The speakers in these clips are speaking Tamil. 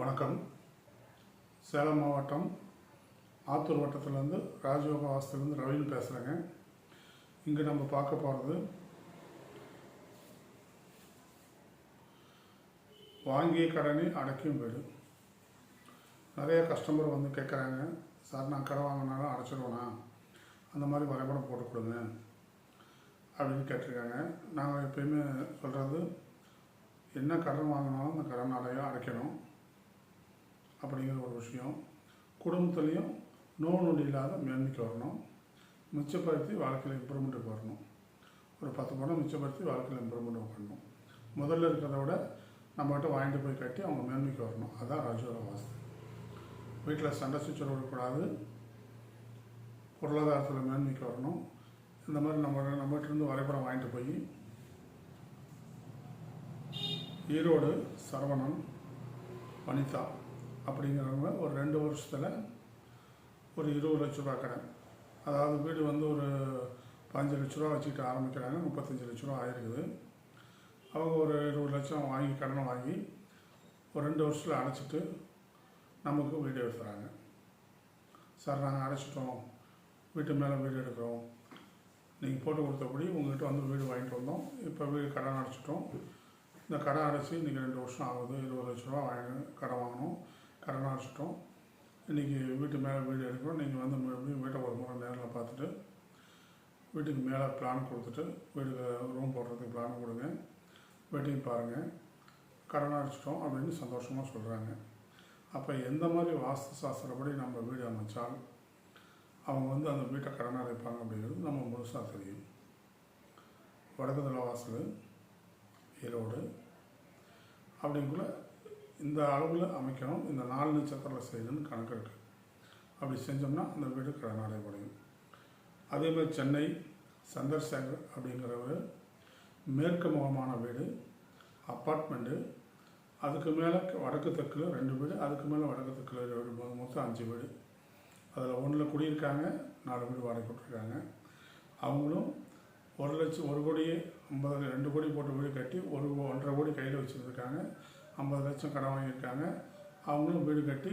வணக்கம். சேலம் மாவட்டம் ஆத்தூர் வட்டத்துலேருந்து ராஜயோக வாசத்துலேருந்து ரவின்னு பேசுகிறேங்க இங்கே நம்ம பார்க்க போகிறது வாங்கிய கடனை அடைக்கும் வீடு. நிறைய கஸ்டமர் வந்து கேட்குறாங்க சார் நான் கடன் வாங்கினாலும் அடைச்சிடுவேனா அந்த மாதிரி வரைபடம் போட்டு கொடுங்க. அப்படின்னு கேட்டிருக்காங்க. நாங்கள் எப்பயுமே சொல்கிறது என்ன கடன் வாங்கினாலும் அந்த கடன் அடைய அடைக்கணும். அப்படிங்கிற ஒரு விஷயம். குடும்பத்துலேயும் நோ நொடி இல்லாத மேன்மைக்கு வரணும். மிச்சப்படுத்தி வாழ்க்கையில் இம்ப்ரூவ்மெண்ட்டுக்கு வரணும். ஒரு பத்து பணம் மிச்சப்படுத்தி வாழ்க்கையில் இம்ப்ரூவ்மெண்ட் பண்ணணும் முதல்ல இருக்கிறத விட நம்மகிட்ட வாங்கிட்டு போய் கட்டி அவங்க மேன்மைக்கு வரணும். அதுதான் ராஜயோக வாஸ்து. வீட்டில் சண்டை சுச்சரவு விடக்கூடாது பொருளாதாரத்தில் மேன்மைக்கு வரணும். இந்த மாதிரி நம்ம நம்மகிட்டருந்து வரைபடம் வாங்கிட்டு போய் ஈரோடு சரவணன் வனிதா அப்படிங்கிறவங்க ஒரு ரெண்டு வருஷத்தில் ஒரு இருபது லட்ச ரூபா கடன். அதாவது வீடு வந்து ஒரு பதினஞ்சு லட்ச ரூபா வச்சுக்கிட்டு ஆரம்பிக்கிறாங்க முப்பத்தஞ்சு லட்ச ரூபா ஆயிருக்குது. அவங்க ஒரு இருபது லட்சம் வாங்கி கடனை வாங்கி ஒரு ரெண்டு வருஷத்தில் அடைச்சிட்டு நமக்கு வீடு எடுத்துகிறாங்க சார் நாங்கள் அடைச்சிட்டோம். வீட்டு மேலே வீடு எடுக்கிறோம். நீங்கள் போட்டு கொடுத்தபடி உங்கள்கிட்ட வந்து வீடு வாங்கிட்டு வந்தோம். இப்போ வீடு கடன் அடைச்சிட்டோம். இந்த கடன் அடைச்சி இன்றைக்கி ரெண்டு வருஷம் ஆகுது. இருபது லட்ச ரூபா வாங்கி கடன் வாங்கினோம். கடன் அடைச்சிட்டோம் இன்றைக்கி வீட்டு மேலே வீடு எடுக்கிறோம் நீங்கள் வந்து வீட்டை ஒரு முறை நேரில் பார்த்துட்டு வீட்டுக்கு மேலே பிளான் கொடுத்துட்டு வீட்டுக்கு ரூம் போடுறதுக்கு பிளான் கொடுங்க. வெட்டிங் பாருங்கள் கடன் அடைச்சிட்டோம் அப்படின்னு சந்தோஷமாக சொல்கிறாங்க அப்போ எந்த மாதிரி வாஸ்து சாஸ்திரப்படி நம்ம வீடு அமைச்சால் அவங்க வந்து அந்த வீட்டை கடன் அடைப்பாங்க அப்படிங்கிறது நம்ம முழுசாக தெரியும். வடக்கு தலைவாசல் ஈரோடு அப்படிங்குள்ள இந்த அளவில் அமைக்கணும். இந்த நாலு நட்சத்திரத்தில் செய்யணும்னு கணக்கு இருக்குது அப்படி செஞ்சோம்னா அந்த வீடு கடன் அடைபடையும் அதே மாதிரி சென்னை சந்தர்சேகர் அப்படிங்கிறவர் மேற்கு முகமான வீடு அப்பார்ட்மெண்ட்டு அதுக்கு மேலே வடக்கு தெற்கில் ரெண்டு வீடு அதுக்கு மேலே வடக்கு தெற்கில் ரெண்டு மொத்தம் அஞ்சு வீடு. அதில் ஒன்றில் குடியிருக்காங்க நாலு வீடு வாடகை போட்டிருக்காங்க அவங்களும் ஒரு லட்சம் ஒரு கோடியே ஐம்பது ரெண்டு கோடி போட்டு வீடு கட்டி ஒரு ஒன்றரை கோடி கையில் வச்சுருந்துருக்காங்க. ஐம்பது லட்சம் கடன் வாங்கியிருக்காங்க. அவங்களும் வீடு கட்டி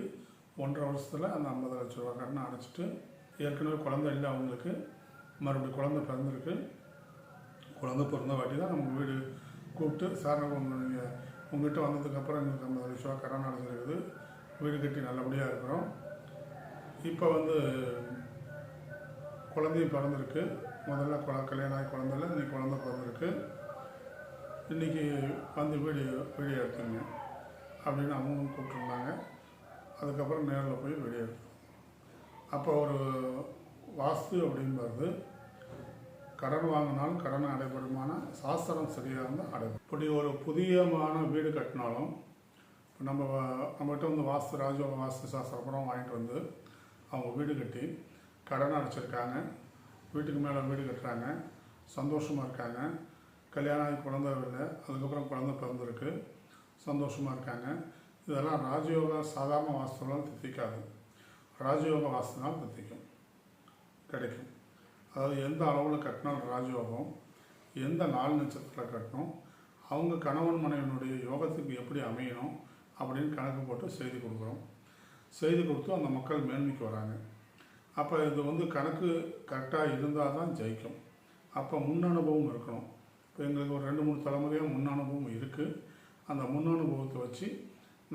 ஒன்றரை வருஷத்தில் அந்த ஐம்பது லட்ச ரூபா கடனை அடைச்சிட்டு ஏற்கனவே குழந்தை இல்லை அவங்களுக்கு. மறுபடியும் குழந்தை பிறந்திருக்கு. குழந்தை பிறந்த வாட்டி தான் நம்ம வீடு கூப்பிட்டு சார் உங்கள் நீங்கள் உங்கள்கிட்ட வந்ததுக்கப்புறம் எங்களுக்கு ஐம்பது லட்ச ரூபா கடன் அடைஞ்சிருக்குது. வீடு கட்டி நல்லபடியாக இருக்கிறோம். இப்போ வந்து குழந்தையும் பிறந்திருக்கு. முதல்ல குழ கல்யாணம் ஆகி குழந்தைல இன்னைக்கு குழந்தை பிறந்திருக்கு. இன்றைக்கி வந்து வீடு வீடியோ எடுத்துங்க அப்படின்னு அவங்களும் கூப்பிட்ருந்தாங்க அதுக்கப்புறம் நேரில் போய் வீடியோ எடுத்தோம் அப்போ ஒரு வாஸ்து அப்படிங்கிறது கடன் வாங்கினாலும் கடனை அடைபடுமான சாஸ்திரம் சரியாக இருந்தால் அடைபடும். இப்படி ஒரு புதியமான வீடு கட்டினாலும் இப்போ நம்ம நம்மகிட்ட வந்து வாஸ்து ராஜ வாஸ்து சாஸ்திரப்புறம் வாங்கிட்டு வந்து அவங்க வீடு கட்டி கடன் அடைச்சிருக்காங்க. வீட்டுக்கு மேலே வீடு கட்டுறாங்க. சந்தோஷமாக இருக்காங்க. கல்யாணம் ஆகி குழந்தை இல்லை அதுக்கப்புறம் குழந்தை பிறந்திருக்கு. சந்தோஷமாக இருக்காங்க. இதெல்லாம் ராஜயோக சாதாரண வாஸ்துலாம் தித்திக்காது. ராஜயோக வாஸ்துனால் தித்திக்கும். கிடைக்கும். அதாவது எந்த அளவில் கட்டினாலும் ராஜயோகம் எந்த நாள் நட்சத்திரத்தில் கட்டணும் அவங்க கணவன் மனைவினுடைய யோகத்துக்கு எப்படி அமையணும் அப்படின்னு கணக்கு போட்டு செய்தி கொடுக்குறோம். செய்தி கொடுத்து அந்த மக்கள் மேன்மைக்கு வராங்க. அப்போ இது வந்து கணக்கு கரெக்டாக இருந்தால் தான் ஜெயிக்கும். அப்போ முன் அனுபவம் இருக்கணும். எங்களுக்கு ஒரு ரெண்டு மூணு தலைமுறையாக முன் அனுபவம் இருக்குது அந்த முன் அனுபவத்தை வச்சு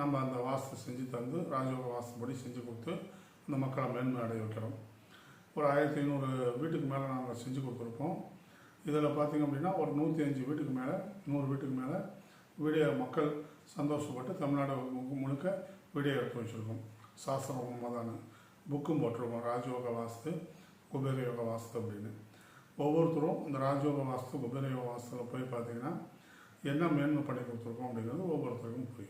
நம்ம அந்த வாஸ்து செஞ்சு தந்து ராஜயோக வாஸ்துபடி செஞ்சு கொடுத்து அந்த மக்களை மேன்மை அடைய வைக்கிறோம். ஒரு ஆயிரத்தி ஐநூறு வீட்டுக்கு மேலே நாங்கள் செஞ்சு கொடுத்துருப்போம் இதில் பார்த்திங்க அப்படின்னா ஒரு நூற்றி அஞ்சு வீட்டுக்கு மேலே நூறு வீட்டுக்கு மேலே வீடியோ மக்கள் சந்தோஷப்பட்டு தமிழ்நாடு முழுக்க வீடியோ எடுத்து வச்சுருக்கோம். சாஸ்திரம் புக்கும் போட்டிருக்கோம் ராஜயோக வாஸ்து குபேர யோக வாஸ்து அப்படின்னு. ஒவ்வொருத்தரும் இந்த ராஜயோக வாஸ்து குபேர யோக போய் பார்த்தீங்கன்னா என்ன மேன்மை பண்ணி கொடுத்துருக்கோம் அப்படிங்கிறது ஒவ்வொருத்தருக்கும் புரியும்.